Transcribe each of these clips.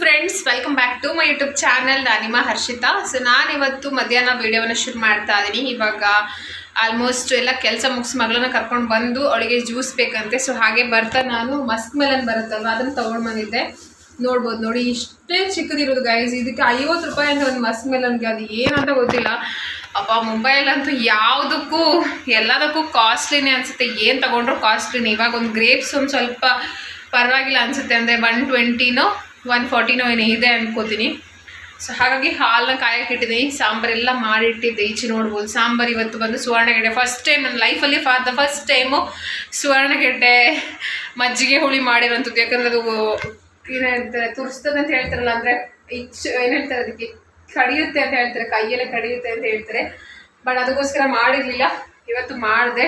Friends welcome back to my YouTube channel ನಾನು ನಿಮ್ಮ Harshita so ನಾನಿವತ್ತು ಮಧ್ಯಾಹ್ನ ವೀಡಿಯೋವನ್ನು ಶುರು ಮಾಡ್ತಾ ಇದ್ದೀನಿ ಇವಾಗ ಆಲ್ಮೋಸ್ಟ್ ಎಲ್ಲ ಕೆಲಸ ಮುಗಿಸಿ ಮಗಳನ್ನ ಕರ್ಕೊಂಡು ಬಂದು ಅವಳಿಗೆ ಜ್ಯೂಸ್ ಬೇಕಂತೆ. ಸೊ ಹಾಗೆ ಬರ್ತಾ ನಾನು ಮಸ್ಕ್ ಮೆಲನ್ ಬರುತ್ತಲ್ವ, ಅದನ್ನು ತೊಗೊಂಡು ಬಂದಿದ್ದೆ. ನೋಡ್ಬೋದು, ನೋಡಿ, ಇಷ್ಟೇ ಚಿಕ್ಕದಿರೋದು ಗೈಸ್ ಇದಕ್ಕೆ ಐವತ್ತು ರೂಪಾಯಿ ಅಂತ ಒಂದು ಮಸ್ಕ್ ಮೆಲನ್ಗೆ ಅದು ಏನಂತ ಗೊತ್ತಿಲ್ಲ. ಅಪ್ಪ ಮುಂಬೈಲಂತೂ ಯಾವುದಕ್ಕೂ, ಎಲ್ಲದಕ್ಕೂ ಕಾಸ್ಟ್ಲಿನೇ ಅನಿಸುತ್ತೆ. ಏನು ತೊಗೊಂಡ್ರು ಕಾಸ್ಟ್ಲಿನೇ ಇವಾಗ ಒಂದು ಗ್ರೇಪ್ಸ್ ಒಂದು ಸ್ವಲ್ಪ ಪರವಾಗಿಲ್ಲ ಅನಿಸುತ್ತೆ ಅಂದರೆ ಒನ್ ಟ್ವೆಂಟಿನೋ ಒನ್ ಫಾರ್ಟಿನೋ ಏನೋ ಇದೆ ಅನ್ಕೋತೀನಿ. ಸೊ ಹಾಗಾಗಿ ಹಾಲನ್ನ ಕಾಯಕ್ಕೆ ಸಾಂಬಾರೆಲ್ಲ ಮಾಡಿಟ್ಟಿದ್ದೆ, ಈಚೆ ನೋಡ್ಬೋದು. ಸಾಂಬಾರು ಇವತ್ತು ಬಂದು ಸುವರ್ಣಗೆಡ್ಡೆ. ಫಸ್ಟ್ ಟೈಮ್ ನನ್ನ ಲೈಫಲ್ಲಿ ಫಾರ್ ದ ಫಸ್ಟ್ ಟೈಮು ಸುವರ್ಣಗೆಡ್ಡೆ ಮಜ್ಜಿಗೆ ಹುಳಿ ಮಾಡಿರೋಂಥದ್ದು ಯಾಕಂದ್ರೆ ಅದು ಏನು ಹೇಳ್ತಾರೆ ತುರಿಸ್ತದೆ ಅಂತ ಹೇಳ್ತಾರಲ್ಲ, ಅಂದರೆ ಇಚ್ ಏನು ಹೇಳ್ತಾರೆ ಅದಕ್ಕೆ? ಕಡಿಯುತ್ತೆ ಅಂತ ಹೇಳ್ತಾರೆ, ಕೈಯಲ್ಲೇ ಕಡಿಯುತ್ತೆ ಅಂತ ಹೇಳ್ತಾರೆ. ಬಟ್ ಅದಕ್ಕೋಸ್ಕರ ಮಾಡಿರಲಿಲ್ಲ. ಇವತ್ತು ಮಾಡಿದೆ.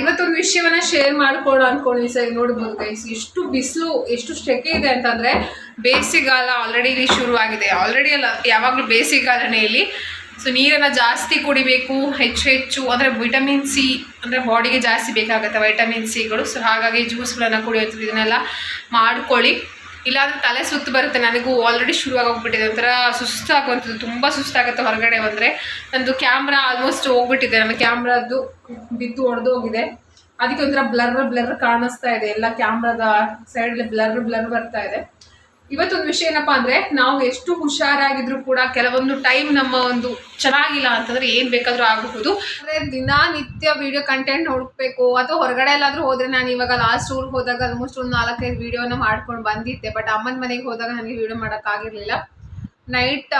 ಇವತ್ತೊಂದು ವಿಷಯವನ್ನ ಶೇರ್ ಮಾಡ್ಕೊಳ್ಳೋ ಅನ್ಕೊಂಡಿ ಸರ್. ನೋಡ್ಬೋದು ಗೈಸ್ ಎಷ್ಟು ಬಿಸಿಲು, ಎಷ್ಟು ಸೆಕೆ ಇದೆ ಅಂತಂದರೆ ಬೇಸಿಗೆಗಾಲ ಆಲ್ರೆಡಿ ಇಲ್ಲಿ ಶುರು ಆಗಿದೆ ಆಲ್ರೆಡಿ ಅಲ್ಲ, ಯಾವಾಗಲೂ ಬೇಸಿಗೆಗಾಲನೇ ಇಲ್ಲಿ. ಸೊ ನೀರನ್ನು ಜಾಸ್ತಿ ಕುಡಿಬೇಕು, ಹೆಚ್ಚು ಹೆಚ್ಚು, ಅಂದರೆ ವಿಟಮಿನ್ ಸಿ ಅಂದರೆ ಬಾಡಿಗೆ ಜಾಸ್ತಿ ಬೇಕಾಗುತ್ತೆ ವೈಟಮಿನ್ ಸಿಗಳು ಸೊ ಹಾಗಾಗಿ ಜ್ಯೂಸ್ಗಳನ್ನು ಕುಡಿಯೋದು ಇದನ್ನೆಲ್ಲ ಮಾಡ್ಕೊಳ್ಳಿ. ಇಲ್ಲಾಂದ್ರೆ ತಲೆ ಸುತ್ತು ಬರುತ್ತೆ. ನನಗೂ ಆಲ್ರೆಡಿ ಶುರುವಾಗೋಗ್ಬಿಟ್ಟಿದೆ. ಒಂಥರ ಸುಸ್ತಾಗುವಂಥದ್ದು ತುಂಬ ಸುಸ್ತಾಗುತ್ತೆ ಹೊರಗಡೆ ಬಂದರೆ. ನಂದು ಕ್ಯಾಮ್ರಾ ಆಲ್ಮೋಸ್ಟ್ ಹೋಗ್ಬಿಟ್ಟಿದೆ. ನನ್ನ ಕ್ಯಾಮ್ರಾದ್ದು ಬಿದ್ದು ಒಡೆದೋಗಿದೆ ಅದಕ್ಕೆ ಒಂಥರ ಬ್ಲರ್ ಬ್ಲರ್ ಕಾಣಿಸ್ತಾ ಇದೆ. ಎಲ್ಲ ಕ್ಯಾಮ್ರಾದ ಸೈಡಲ್ಲಿ ಬ್ಲರ್ ಬ್ಲರ್ ಬರ್ತಾ ಇದೆ. ಇವತ್ತೊಂದು ವಿಷಯ ಏನಪ್ಪಾ ಅಂದ್ರೆ, ನಾವು ಎಷ್ಟು ಹುಷಾರಾಗಿದ್ರು ಕೂಡ ಕೆಲವೊಂದು ಟೈಮ್ ನಮ್ಮ ಒಂದು ಚೆನ್ನಾಗಿಲ್ಲ ಅಂತಂದ್ರೆ ಏನ್ ಬೇಕಾದರೂ ಆಗಬಹುದು. ಅಂದ್ರೆ ದಿನನಿತ್ಯ ವಿಡಿಯೋ ಕಂಟೆಂಟ್ ಹುಡುಕ್ಬೇಕು ಅಥವಾ ಹೊರಗಡೆ ಎಲ್ಲಾದ್ರೂ ಹೋದ್ರೆ ನಾನು ಇವಾಗ ಲಾಸ್ಟ್ ರೂಲ್ ಹೋದಾಗ ಆಲ್ಮೋಸ್ಟ್ ಒಂದು ನಾಲ್ಕೈದು ವಿಡಿಯೋನ ಮಾಡ್ಕೊಂಡು ಬಂದಿದ್ದೆ. ಬಟ್ ಅಮ್ಮನ ಮನೆಗೆ ಹೋದಾಗ ನನಗೆ ವಿಡಿಯೋ ಮಾಡೋಕ್ಕಾಗಿರಲಿಲ್ಲ ನೈಟ್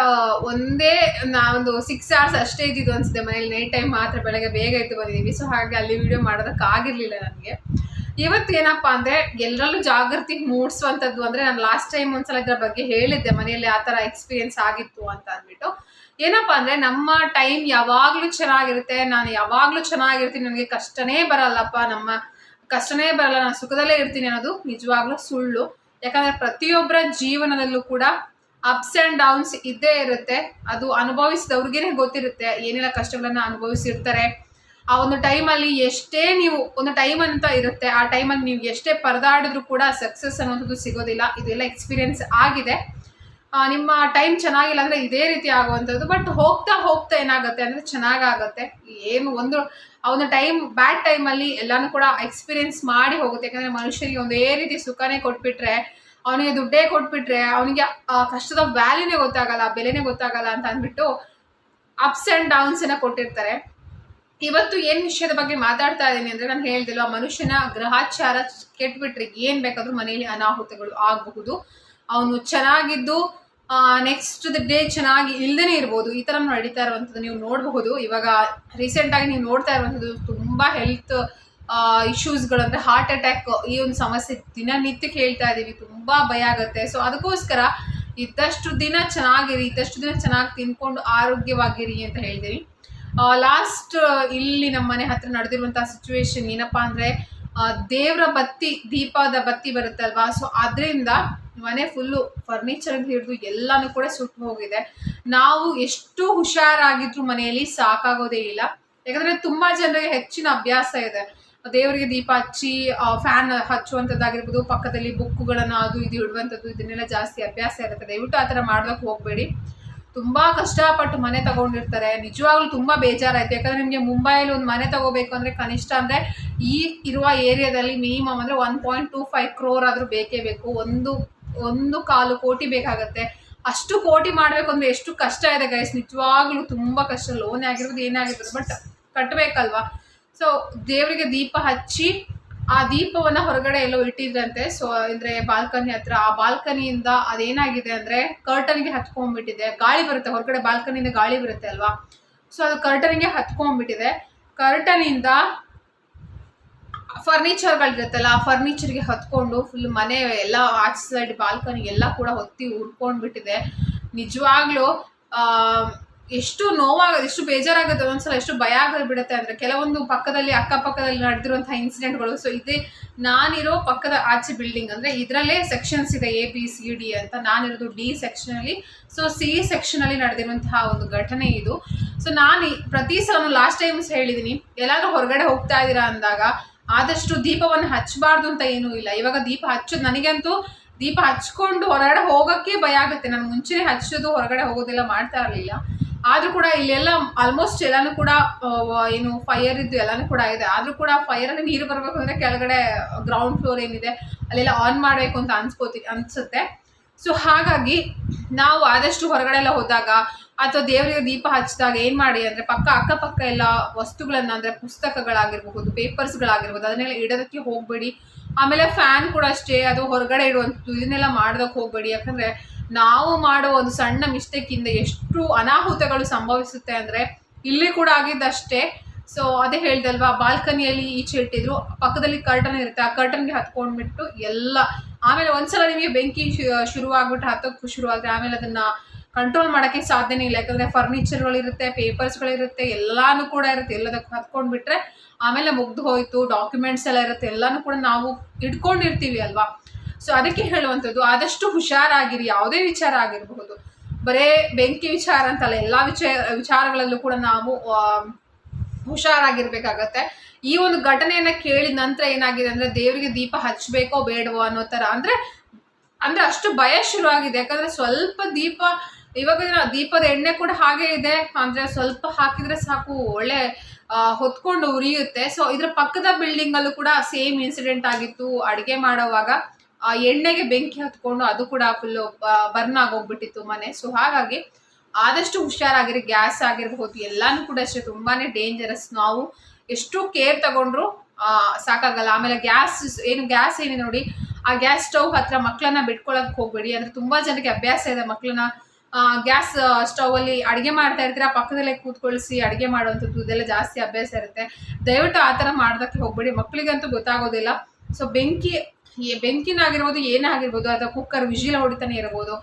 ಒಂದೇ ನಾವೊಂದು ಸಿಕ್ಸ್ ಅವರ್ಸ್ ಅಷ್ಟೇ ಇದ್ದಿದ್ದು ಅನ್ಸುತ್ತೆ ಮನೇಲಿ. ನೈಟ್ ಟೈಮ್ ಮಾತ್ರ ಬೆಳಗ್ಗೆ ಬೇಗ ಎದ್ದು ಬಂದಿದ್ದೀವಿ ಸೊ ಹಾಗೆ ಅಲ್ಲಿ ವಿಡಿಯೋ ಮಾಡೋದಕ್ಕಾಗಿರ್ಲಿಲ್ಲ ನನಗೆ. ಇವತ್ತು ಏನಪ್ಪಾ ಅಂದ್ರೆ ಎಲ್ಲರಲ್ಲೂ ಜಾಗೃತಿ ಮೂಡಿಸುವಂಥದ್ದು ಅಂದ್ರೆ ನಾನು ಲಾಸ್ಟ್ ಟೈಮ್ ಒಂದ್ಸಲ ಇದ್ರ ಬಗ್ಗೆ ಹೇಳಿದ್ದೆ, ಮನೆಯಲ್ಲಿ ಆ ಥರ ಎಕ್ಸ್ಪೀರಿಯನ್ಸ್ ಆಗಿತ್ತು ಅಂತ ಅಂದ್ಬಿಟ್ಟು. ಏನಪ್ಪ ಅಂದ್ರೆ ನಮ್ಮ ಟೈಮ್ ಯಾವಾಗಲೂ ಚೆನ್ನಾಗಿರುತ್ತೆ, ನಾನು ಯಾವಾಗಲೂ ಚೆನ್ನಾಗಿರ್ತೀನಿ, ನನಗೆ ಕಷ್ಟನೇ ಬರಲ್ಲಪ್ಪ, ನಮ್ಮ ಕಷ್ಟನೇ ಬರಲ್ಲ, ನಾನು ಸುಖದಲ್ಲೇ ಇರ್ತೀನಿ ಅನ್ನೋದು ನಿಜವಾಗ್ಲೂ ಸುಳ್ಳು. ಯಾಕಂದ್ರೆ ಪ್ರತಿಯೊಬ್ಬರ ಜೀವನದಲ್ಲೂ ಕೂಡ ಅಪ್ಸ್ ಆ್ಯಂಡ್ ಡೌನ್ಸ್ ಇದ್ದೇ ಇರುತ್ತೆ. ಅದು ಅನುಭವಿಸಿದವ್ರಿಗೇನೆ ಗೊತ್ತಿರುತ್ತೆ, ಏನೆಲ್ಲ ಕಷ್ಟಗಳನ್ನ ಅನುಭವಿಸಿರ್ತಾರೆ. ಆ ಒಂದು ಟೈಮಲ್ಲಿ ಎಷ್ಟೇ ನೀವು, ಒಂದು ಟೈಮ್ ಅಂತ ಇರುತ್ತೆ, ಆ ಟೈಮಲ್ಲಿ ನೀವು ಎಷ್ಟೇ ಪರದಾಡಿದ್ರು ಕೂಡ ಸಕ್ಸಸ್ ಅನ್ನೋದು ಸಿಗೋದಿಲ್ಲ. ಇದೆಲ್ಲ ಎಕ್ಸ್ಪೀರಿಯನ್ಸ್ ಆಗಿದೆ. ನಿಮ್ಮ ಟೈಮ್ ಚೆನ್ನಾಗಿಲ್ಲ ಅಂದರೆ ಇದೇ ರೀತಿ ಆಗುವಂಥದ್ದು. ಬಟ್ ಹೋಗ್ತಾ ಹೋಗ್ತಾ ಏನಾಗುತ್ತೆ ಅಂದರೆ ಚೆನ್ನಾಗಾಗುತ್ತೆ. ಏನು ಒಂದು, ಆ ಒಂದು ಟೈಮ್ ಬ್ಯಾಡ್ ಟೈಮಲ್ಲಿ ಎಲ್ಲನೂ ಕೂಡ ಎಕ್ಸ್ಪೀರಿಯೆನ್ಸ್ ಮಾಡಿ ಹೋಗುತ್ತೆ. ಯಾಕಂದರೆ ಮನುಷ್ಯರಿಗೆ ಒಂದೇ ರೀತಿ ಸುಖನೇ ಕೊಟ್ಬಿಟ್ರೆ, ಅವನಿಗೆ ದುಡ್ಡೇ ಕೊಟ್ಬಿಟ್ರೆ, ಅವನಿಗೆ, ಆ, ಕಷ್ಟದ ವ್ಯಾಲ್ಯೂನೇ ಗೊತ್ತಾಗಲ್ಲ, ಬೆಲೆನೇ ಗೊತ್ತಾಗಲ್ಲ ಅಂತ ಅಂದ್ಬಿಟ್ಟು ಅಪ್ಸ್ ಆ್ಯಂಡ್ ಡೌನ್ಸನ್ನು ಕೊಟ್ಟಿರ್ತಾರೆ. ಇವತ್ತು ಏನು ವಿಷಯದ ಬಗ್ಗೆ ಮಾತಾಡ್ತಾ ಇದ್ದೀನಿ ಅಂದರೆ ನಾನು ಹೇಳ್ದಿಲ್ಲ ಮನುಷ್ಯನ ಗ್ರಹಾಚಾರ ಕೆಟ್ಬಿಟ್ರೆ ಏನು ಬೇಕಾದರೂ ಮನೆಯಲ್ಲಿ ಅನಾಹುತಗಳು ಆಗಬಹುದು. ಅವನು ಚೆನ್ನಾಗಿದ್ದು ನೆಕ್ಸ್ಟ್ ದ ಡೇ ಚೆನ್ನಾಗಿ ಇಲ್ದೇನೆ ಇರ್ಬೋದು. ಈ ಥರ ನಡೀತಾ ಇರುವಂಥದ್ದು ನೀವು ನೋಡಬಹುದು. ಇವಾಗ ರೀಸೆಂಟಾಗಿ ನೀವು ನೋಡ್ತಾ ಇರುವಂಥದ್ದು ತುಂಬ ಹೆಲ್ತ್ ಇಶ್ಯೂಸ್ಗಳು ಅಂದರೆ ಹಾರ್ಟ್ ಅಟ್ಯಾಕ್ ಈ ಒಂದು ಸಮಸ್ಯೆ ದಿನನಿತ್ಯಕ್ಕೆ ಹೇಳ್ತಾ ಇದ್ದೀವಿ ತುಂಬ ಭಯ ಆಗುತ್ತೆ. ಸೊ ಅದಕ್ಕೋಸ್ಕರ ಇದ್ದಷ್ಟು ದಿನ ಚೆನ್ನಾಗಿರಿ, ಇದ್ದಷ್ಟು ದಿನ ಚೆನ್ನಾಗಿ ತಿನ್ಕೊಂಡು ಆರೋಗ್ಯವಾಗಿರಿ ಅಂತ ಹೇಳ್ತೀನಿ. ಲಾಸ್ಟ್ ಇಲ್ಲಿ ನಮ್ಮ ಮನೆ ಹತ್ರ ನಡೆದಿರುವಂತಹ ಸಿಚುವೇಶನ್ ಏನಪ್ಪಾ ಅಂದ್ರೆ ದೇವರ ಬತ್ತಿ, ದೀಪದ ಬತ್ತಿ ಬರುತ್ತಲ್ವಾ? ಸೊ ಅದರಿಂದ ಮನೆ ಫುಲ್ಲು ಫರ್ನಿಚರ್ ಹಿಡಿದು ಎಲ್ಲಾನು ಕೂಡ ಸುಟ್ಟು ಹೋಗಿದೆ. ನಾವು ಎಷ್ಟು ಹುಷಾರಾಗಿದ್ರು ಮನೆಯಲ್ಲಿ ಸಾಕಾಗೋದೇ ಇಲ್ಲ. ಯಾಕಂದ್ರೆ ತುಂಬಾ ಜನರಿಗೆ ಹೆಚ್ಚಿನ ಅಭ್ಯಾಸ ಇದೆ. ದೇವರಿಗೆ ದೀಪ ಹಚ್ಚಿ ಫ್ಯಾನ್ ಹಚ್ಚುವಂಥದ್ದಾಗಿರ್ಬೋದು ಪಕ್ಕದಲ್ಲಿ ಬುಕ್ಕುಗಳನ್ನು ಅದು ಇದು ಇಡುವಂಥದ್ದು ಇದನ್ನೆಲ್ಲ ಜಾಸ್ತಿ ಅಭ್ಯಾಸ ಇರುತ್ತೆ. ದಯವಿಟ್ಟು ಆ ಥರ ಮಾಡೋದಕ್ಕೆ ಹೋಗಬೇಡಿ. ತುಂಬಾ ಕಷ್ಟಪಟ್ಟು ಮನೆ ತಗೊಂಡಿರ್ತಾರೆ. ನಿಜವಾಗ್ಲೂ ತುಂಬಾ ಬೇಜಾರಾಯ್ತು. ಯಾಕಂದ್ರೆ ನಿಮಗೆ ಮುಂಬೈಲಿ ಒಂದು ಮನೆ ತಗೋಬೇಕು ಅಂದ್ರೆ ಕನಿಷ್ಠ ಅಂದ್ರೆ ಈ ಇರುವ ಏರಿಯಾದಲ್ಲಿ ಮಿನಿಮಮ್ ಅಂದ್ರೆ one point two five crore ಆದ್ರೂ ಬೇಕೇ ಬೇಕು. ಒಂದು ಒಂದು ಕಾಲು ಕೋಟಿ ಬೇಕಾಗತ್ತೆ. ಅಷ್ಟು ಕೋಟಿ ಮಾಡಬೇಕು ಅಂದ್ರೆ ಎಷ್ಟು ಕಷ್ಟ ಇದೆ ಗೈಸ್ ನಿಜವಾಗ್ಲೂ ತುಂಬಾ ಕಷ್ಟ. ಲೋನ್ ಆಗಿರ್ಬೋದು ಏನೇ ಆಗಿರ್ಬೋದು ಬಟ್ ಕಟ್ಟಬೇಕಲ್ವಾ ಸೊ ದೇವರಿಗೆ ದೀಪ ಹಚ್ಚಿ ಆ ದೀಪವನ್ನ ಹೊರಗಡೆ ಎಲ್ಲೋ ಇಟ್ಟಿದ್ರಂತೆ. ಸೊ ಅಂದ್ರೆ ಬಾಲ್ಕನಿ ಹತ್ರ. ಆ ಬಾಲ್ಕನಿಯಿಂದ ಅದೇನಾಗಿದೆ ಅಂದ್ರೆ ಕರ್ಟನ್ಗೆ ಹತ್ಕೊಂಡ್ಬಿಟ್ಟಿದೆ. ಗಾಳಿ ಬರುತ್ತೆ. ಹೊರಗಡೆ ಬಾಲ್ಕನಿಯಿಂದ ಗಾಳಿ ಬರುತ್ತೆ ಅಲ್ವಾ? ಸೊ ಅದು ಕರ್ಟನ್ಗೆ ಹತ್ಕೊಂಡ್ಬಿಟ್ಟಿದೆ. ಕರ್ಟನಿಂದ ಫರ್ನಿಚರ್ಗಳಿರುತ್ತಲ್ಲ ಆ ಫರ್ನಿಚರ್ಗೆ ಹತ್ಕೊಂಡು ಫುಲ್ ಮನೆ ಎಲ್ಲ ಆಚೆ ಸೈಡ್ ಬಾಲ್ಕನಿ ಎಲ್ಲ ಕೂಡ ಹೊತ್ತಿ ಉರ್ಕೊಂಡ್ಬಿಟ್ಟಿದೆ ನಿಜವಾಗ್ಲೂ ಆ, ಎಷ್ಟು ನೋವಾಗೋದು, ಎಷ್ಟು ಬೇಜಾರಾಗುತ್ತೆ ಒಂದ್ಸಲ ಎಷ್ಟು ಭಯ ಆಗೋದು ಬಿಡುತ್ತೆ ಅಂದರೆ ಕೆಲವೊಂದು ಪಕ್ಕದಲ್ಲಿ, ಅಕ್ಕಪಕ್ಕದಲ್ಲಿ ನಡೆದಿರುವಂತಹ ಇನ್ಸಿಡೆಂಟ್ಗಳು ಸೊ ಇದೇ ನಾನಿರೋ ಪಕ್ಕದ ಆಚೆ ಬಿಲ್ಡಿಂಗ್ ಅಂದರೆ ಇದರಲ್ಲೇ ಸೆಕ್ಷನ್ಸ್ ಇದೆ ಎ ಬಿ ಸಿ ಡಿ ಅಂತ. ನಾನಿರೋದು ಡಿ ಸೆಕ್ಷನಲ್ಲಿ ಸೊ ಸಿ ಸೆಕ್ಷನಲ್ಲಿ ನಡೆದಿರುವಂತಹ ಒಂದು ಘಟನೆ ಇದು. ಸೊ ನಾನು ಪ್ರತಿ ಸಲ ಲಾಸ್ಟ್ ಟೈಮ್ಸ್ ಹೇಳಿದ್ದೀನಿ ಎಲ್ಲಾದ್ರೂ ಹೊರಗಡೆ ಹೋಗ್ತಾ ಇದ್ದೀರಾ ಅಂದಾಗ ಆದಷ್ಟು ದೀಪವನ್ನು ಹಚ್ಚಬಾರ್ದು ಅಂತ ಏನೂ ಇಲ್ಲ. ಇವಾಗ ದೀಪ ಹಚ್ಚೋದು, ನನಗಂತೂ ದೀಪ ಹಚ್ಕೊಂಡು ಹೊರಗಡೆ ಹೋಗೋಕ್ಕೆ ಭಯ ಆಗುತ್ತೆ. ನಾನು ಮುಂಚೆನೆ ಹಚ್ಚೋದು, ಹೊರಗಡೆ ಹೋಗೋದೆಲ್ಲ ಮಾಡ್ತಾ ಇರಲಿಲ್ಲ. ಆದರೂ ಕೂಡ ಇಲ್ಲೆಲ್ಲ ಆಲ್ಮೋಸ್ಟ್ ಎಲ್ಲಾನು ಕೂಡ ಏನು ಫೈರ್ ಇದ್ದು ಎಲ್ಲಾನು ಕೂಡ ಇದೆ. ಆದರೂ ಕೂಡ ಫೈರಲ್ಲಿ ನೀರು ಬರಬೇಕು ಅಂದರೆ ಕೆಳಗಡೆ ಗ್ರೌಂಡ್ ಫ್ಲೋರ್ ಏನಿದೆ, ಅಲ್ಲೆಲ್ಲ ಆನ್ ಮಾಡಬೇಕು ಅಂತ ಅನ್ಸ್ಕೋತಿ, ಅನ್ಸುತ್ತೆ. ಸೊ ಹಾಗಾಗಿ ನಾವು ಆದಷ್ಟು ಹೊರಗಡೆ ಎಲ್ಲ ಹೋದಾಗ ಅಥವಾ ದೇವರಿಗೆ ದೀಪ ಹಚ್ಚಿದಾಗ ಏನು ಮಾಡಿ ಅಂದರೆ ಪಕ್ಕ ಅಕ್ಕಪಕ್ಕ ಎಲ್ಲ ವಸ್ತುಗಳನ್ನ ಅಂದರೆ ಪುಸ್ತಕಗಳಾಗಿರಬಹುದು ಪೇಪರ್ಸ್ಗಳಾಗಿರ್ಬೋದು ಅದನ್ನೆಲ್ಲ ಇಡೋದಕ್ಕೆ ಹೋಗಬೇಡಿ. ಆಮೇಲೆ ಫ್ಯಾನ್ ಕೂಡ ಅಷ್ಟೇ, ಅದು ಹೊರಗಡೆ ಇಡುವಂಥದ್ದು ಇದನ್ನೆಲ್ಲ ಮಾಡೋದಕ್ಕೆ ಹೋಗಬೇಡಿ. ಯಾಕಂದರೆ ನಾವು ಮಾಡೋ ಒಂದು ಸಣ್ಣ ಮಿಸ್ಟೇಕಿಂದ ಎಷ್ಟು ಅನಾಹುತಗಳು ಸಂಭವಿಸುತ್ತೆ ಅಂದರೆ ಇಲ್ಲಿ ಕೂಡ ಆಗಿದ್ದಷ್ಟೇ. ಸೊ ಅದೇ ಹೇಳ್ದಲ್ವಾ, ಬಾಲ್ಕನಿಯಲ್ಲಿ ಈಚೆ ಇಟ್ಟಿದ್ರು, ಪಕ್ಕದಲ್ಲಿ ಕರ್ಟನ್ ಇರುತ್ತೆ, ಆ ಕರ್ಟನ್ಗೆ ಹತ್ಕೊಂಡ್ಬಿಟ್ಟು ಎಲ್ಲ, ಆಮೇಲೆ ಒಂದ್ಸಲ ನಿಮಗೆ ಬೆಂಕಿ ಶುರುವಾಗ್ಬಿಟ್ಟು ಹತ್ತೋಕ್ಕೂ ಶುರುವಾದರೆ ಆಮೇಲೆ ಅದನ್ನ ಕಂಟ್ರೋಲ್ ಮಾಡೋಕ್ಕೆ ಸಾಧ್ಯನೇ ಇಲ್ಲ. ಯಾಕಂದರೆ ಫರ್ನಿಚರ್ಗಳಿರುತ್ತೆ ಪೇಪರ್ಸ್ಗಳಿರುತ್ತೆ ಎಲ್ಲಾನು ಕೂಡ ಇರುತ್ತೆ. ಎಲ್ಲದಕ್ಕೂ ಹತ್ಕೊಂಡ್ಬಿಟ್ರೆ ಆಮೇಲೆ ಮುಗ್ದು ಹೋಯ್ತು ಡಾಕ್ಯುಮೆಂಟ್ಸ್ ಎಲ್ಲ ಇರುತ್ತೆ. ಎಲ್ಲಾನು ಕೂಡ ನಾವು ಇಟ್ಕೊಂಡಿರ್ತೀವಿ ಅಲ್ವಾ? ಸೊ ಅದಕ್ಕೆ ಹೇಳುವಂಥದ್ದು, ಆದಷ್ಟು ಹುಷಾರಾಗಿರಿ, ಯಾವುದೇ ವಿಚಾರ ಆಗಿರಬಹುದು. ಬರೇ ಬೆಂಕಿ ವಿಚಾರ ಅಂತಲ್ಲ, ಎಲ್ಲ ವಿಚಾರ ವಿಚಾರಗಳಲ್ಲೂ ಕೂಡ ನಾವು ಹುಷಾರಾಗಿರ್ಬೇಕಾಗತ್ತೆ. ಈ ಒಂದು ಘಟನೆಯನ್ನ ಕೇಳಿದ ನಂತರ ಏನಾಗಿದೆ ಅಂದ್ರೆ, ದೇವರಿಗೆ ದೀಪ ಹಚ್ಚಬೇಕೋ ಬೇಡವೋ ಅನ್ನೋ ತರ ಅಂದ್ರೆ ಅಂದ್ರೆ ಅಷ್ಟು ಭಯ ಶುರುವಾಗಿದೆ. ಯಾಕಂದ್ರೆ ಸ್ವಲ್ಪ ದೀಪ, ಇವಾಗ ದೀಪದ ಎಣ್ಣೆ ಕೂಡ ಹಾಗೆ ಇದೆ. ಅಂದ್ರೆ ಸ್ವಲ್ಪ ಹಾಕಿದ್ರೆ ಸಾಕು, ಒಳ್ಳೆ ಹೊತ್ಕೊಂಡು ಉರಿಯುತ್ತೆ. ಸೊ ಇದ್ರ ಪಕ್ಕದ ಬಿಲ್ಡಿಂಗ್ ಅಲ್ಲೂ ಕೂಡ ಸೇಮ್ ಇನ್ಸಿಡೆಂಟ್ ಆಗಿತ್ತು. ಅಡಿಗೆ ಮಾಡೋವಾಗ. ಎಣ್ಣೆಗೆ ಬೆಂಕಿ ಹತ್ಕೊಂಡು ಅದು ಕೂಡ ಫುಲ್ ಬರ್ನ್ ಆಗೋಗ್ಬಿಟ್ಟಿತ್ತು ಮನೆ. ಸೊ ಹಾಗಾಗಿ ಆದಷ್ಟು ಹುಷಾರಾಗಿರಿ ಗ್ಯಾಸ್ ಆಗಿರಬಹುದು ಎಲ್ಲಾನು ಕೂಡ ಅಷ್ಟೇ ತುಂಬಾನೇ ಡೇಂಜರಸ್ ನಾವು ಎಷ್ಟು ಕೇರ್ ತಗೊಂಡ್ರು ಆ, ಸಾಕಾಗಲ್ಲ. ಆಮೇಲೆ ಗ್ಯಾಸ್ ಏನು ಗ್ಯಾಸ್ ಏನಿದೆ ನೋಡಿ ಆ ಗ್ಯಾಸ್ ಸ್ಟವ್ ಹತ್ರ ಮಕ್ಕಳನ್ನ ಬಿಟ್ಕೊಳ್ಳೋಕೆ ಹೋಗ್ಬೇಡಿ. ಅಂದ್ರೆ ತುಂಬಾ ಜನಕ್ಕೆ ಅಭ್ಯಾಸ ಇದೆ ಮಕ್ಕಳನ್ನ ಗ್ಯಾಸ್ ಸ್ಟವ್ ಅಲ್ಲಿ ಅಡಿಗೆ ಮಾಡ್ತಾ ಇರ್ತೀರ ಪಕ್ಕದಲ್ಲೇ ಕೂತ್ಕೊಳಿಸಿ ಅಡಿಗೆ ಮಾಡುವಂಥದ್ದು ಇದೆಲ್ಲ ಜಾಸ್ತಿ ಅಭ್ಯಾಸ ಇರುತ್ತೆ. ದಯವಿಟ್ಟು ಆ ಥರ ಮಾಡೋದಕ್ಕೆ ಹೋಗ್ಬೇಡಿ. ಮಕ್ಕಳಿಗಂತೂ ಗೊತ್ತಾಗೋದಿಲ್ಲ. ಸೊ ಬೆಂಕಿ ಬೆಂಕಿನಾಗಿರ್ಬೋದು ಏನೇ ಆಗಿರ್ಬೋದು, ಅಥವಾ ಕುಕ್ಕರ್ ವಿಜಿಲ್ ಹೊಡಿತಾನೆ ಇರ್ಬೋದು,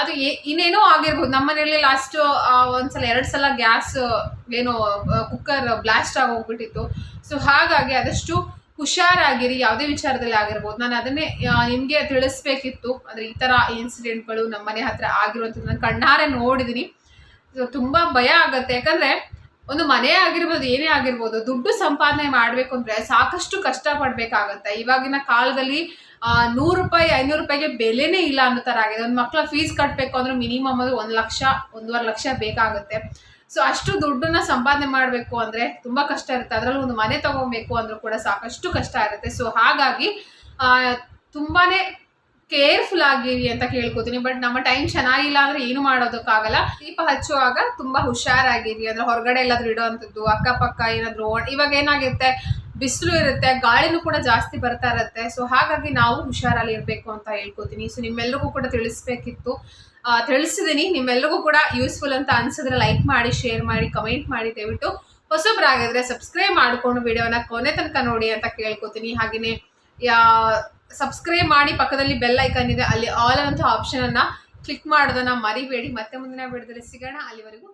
ಅದು ಇನ್ನೇನೋ ಆಗಿರ್ಬೋದು. ನಮ್ಮ ಮನೆಯಲ್ಲಿ ಲಾಸ್ಟ್ ಒಂದ್ಸಲ, ಎರಡು ಸಲ ಗ್ಯಾಸ್ ಏನೋ ಕುಕ್ಕರ್ ಬ್ಲಾಸ್ಟ್ ಆಗಿ ಹೋಗ್ಬಿಟ್ಟಿತ್ತು ಸೊ ಹಾಗಾಗಿ ಆದಷ್ಟು ಹುಷಾರಾಗಿರಿ. ಯಾವುದೇ ವಿಚಾರದಲ್ಲಿ ಆಗಿರ್ಬೋದು. ನಾನು ಅದನ್ನೇ ನಿಮಗೆ ತಿಳಿಸ್ಬೇಕಿತ್ತು. ಅಂದರೆ ಈ ಥರ ಇನ್ಸಿಡೆಂಟ್ಗಳು ನಮ್ಮ ಮನೆ ಹತ್ರ ಆಗಿರುವಂಥದ್ದು ನಾನು ಕಣ್ಣಾರೆ ನೋಡಿದ್ದೀನಿ ಸೊ ತುಂಬ ಭಯ ಆಗುತ್ತೆ. ಯಾಕಂದರೆ ಒಂದು ಮನೆ ಆಗಿರ್ಬೋದು, ಏನೇ ಆಗಿರ್ಬೋದು, ದುಡ್ಡು ಸಂಪಾದನೆ ಮಾಡಬೇಕು ಅಂದರೆ ಸಾಕಷ್ಟು ಕಷ್ಟಪಡಬೇಕಾಗತ್ತೆ. ಇವಾಗಿನ ಕಾಲದಲ್ಲಿ ನೂರು ರೂಪಾಯಿ, ಐನೂರು ರೂಪಾಯಿಗೆ ಬೆಲೆನೇ ಇಲ್ಲ ಅನ್ನೋ ಥರ ಆಗಿದೆ. ಒಂದು ಮಕ್ಕಳ ಫೀಸ್ ಕಟ್ಟಬೇಕು ಅಂದ್ರೆ ಮಿನಿಮಮ್ ಅದು ಒಂದು ಲಕ್ಷ, ಒಂದೂವರೆ ಲಕ್ಷ ಬೇಕಾಗುತ್ತೆ. ಸೊ ಅಷ್ಟು ದುಡ್ಡನ್ನ ಸಂಪಾದನೆ ಮಾಡಬೇಕು ಅಂದರೆ ತುಂಬ ಕಷ್ಟ ಇರುತ್ತೆ. ಅದರಲ್ಲೂ ಒಂದು ಮನೆ ತಗೊಬೇಕು ಅಂದ್ರೂ ಕೂಡ ಸಾಕಷ್ಟು ಕಷ್ಟ ಇರುತ್ತೆ. ಸೊ ಹಾಗಾಗಿ ತುಂಬಾನೇ ಕೇರ್ಫುಲ್ ಆಗಿರಿ ಅಂತ ಕೇಳ್ಕೊತೀನಿ, ಬಟ್ ನಮ್ಮ ಟೈಮ್ ಚೆನ್ನಾಗಿಲ್ಲ ಅಂದ್ರೆ ಏನು ಮಾಡೋದಕ್ಕಾಗಲ್ಲ. ದೀಪ ಹಚ್ಚುವಾಗ ತುಂಬಾ ಹುಷಾರಾಗಿರಿ, ಅಂದ್ರೆ ಹೊರಗಡೆ ಎಲ್ಲಾದ್ರೂ ಇಡೋವಂಥದ್ದು, ಅಕ್ಕಪಕ್ಕ ಏನಾದ್ರು ಇವಾಗ ಏನಾಗಿರುತ್ತೆ, ಬಿಸಿಲು ಇರುತ್ತೆ, ಗಾಳಿನೂ ಕೂಡ ಜಾಸ್ತಿ ಬರ್ತಾ ಇರುತ್ತೆ, ಸೊ ಹಾಗಾಗಿ ನಾವು ಹುಷಾರಲ್ಲಿ ಇರಬೇಕು ಅಂತ ಹೇಳ್ಕೊತೀನಿ. ಸೊ ನಿಮ್ಮೆಲ್ಲರಿಗೂ ಕೂಡ ತಿಳಿಸ್ಬೇಕಿತ್ತು. ತಿಳಿಸಿದೀನಿ, ನಿಮ್ಮೆಲ್ರಿಗೂ ಕೂಡ ಯೂಸ್ಫುಲ್ ಅಂತ ಅನ್ಸಿದ್ರೆ ಲೈಕ್ ಮಾಡಿ ಶೇರ್ ಮಾಡಿ ಕಮೆಂಟ್ ಮಾಡಿ ದಯವಿಟ್ಟು. ಹೊಸಬ್ರಾಗಿದ್ರೆ ಸಬ್ಸ್ಕ್ರೈಬ್ ಮಾಡಿಕೊಂಡು ವಿಡಿಯೋನ ಕೊನೆ ತನಕ ನೋಡಿ ಅಂತ ಕೇಳ್ಕೊತೀನಿ. ಹಾಗೆಯೇ ಯಾ ಸಬ್ಸ್ಕ್ರೈಬ್ ಮಾಡಿ ಪಕ್ಕದಲ್ಲಿ ಬೆಲ್ ಐಕನ್ ಇದೆ. ಅಲ್ಲಿ ಆಲ್ ಅನ್ನ ಕ್ಲಿಕ್ ಮಾಡೋದನ್ನ ಮರಿಬೇಡಿ. ಮತ್ತೆ ಮುಂದಿನ ವಿಡಿಯೋದಲ್ಲಿ ಸಿಗೋಣ. ಅಲ್ಲಿವರೆಗೂ